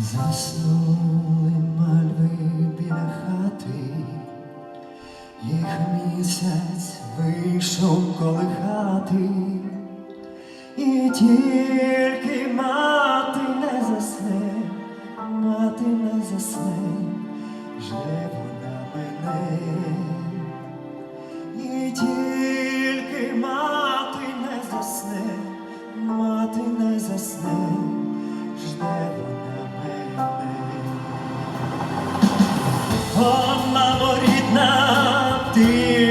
Заснули мальви біля хати, їх місяць вийшов колихати, і тільки мати не засне, мати не засне, вже вона мене, і тільки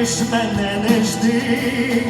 ж мене не жди,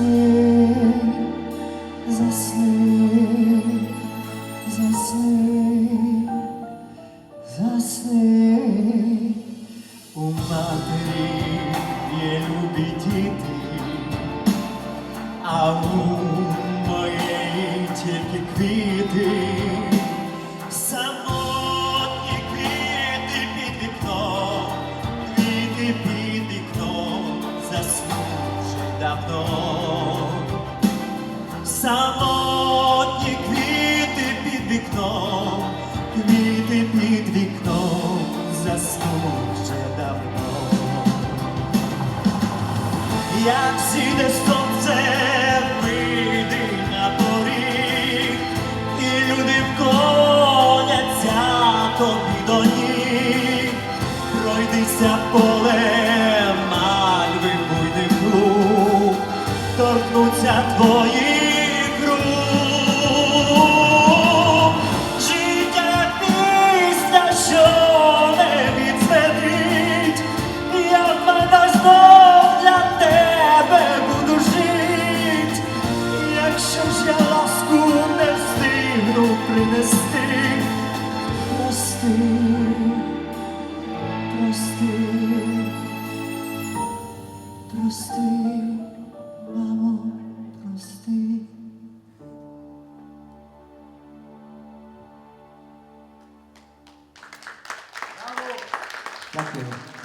Засни, засни, засни, засни. У матері є любі діти, а у моєї тільки квіти, самотні Самотні квіти під вікном, квіти під вікном, заснуть вже давно. Як сіде сонце, вийди на поріг, і люди вклоняться тобі до ніг, пройдися полем, мальви буйних торкнуться твоїх принести, прости, прости, прости, мамо, прости. Дякую.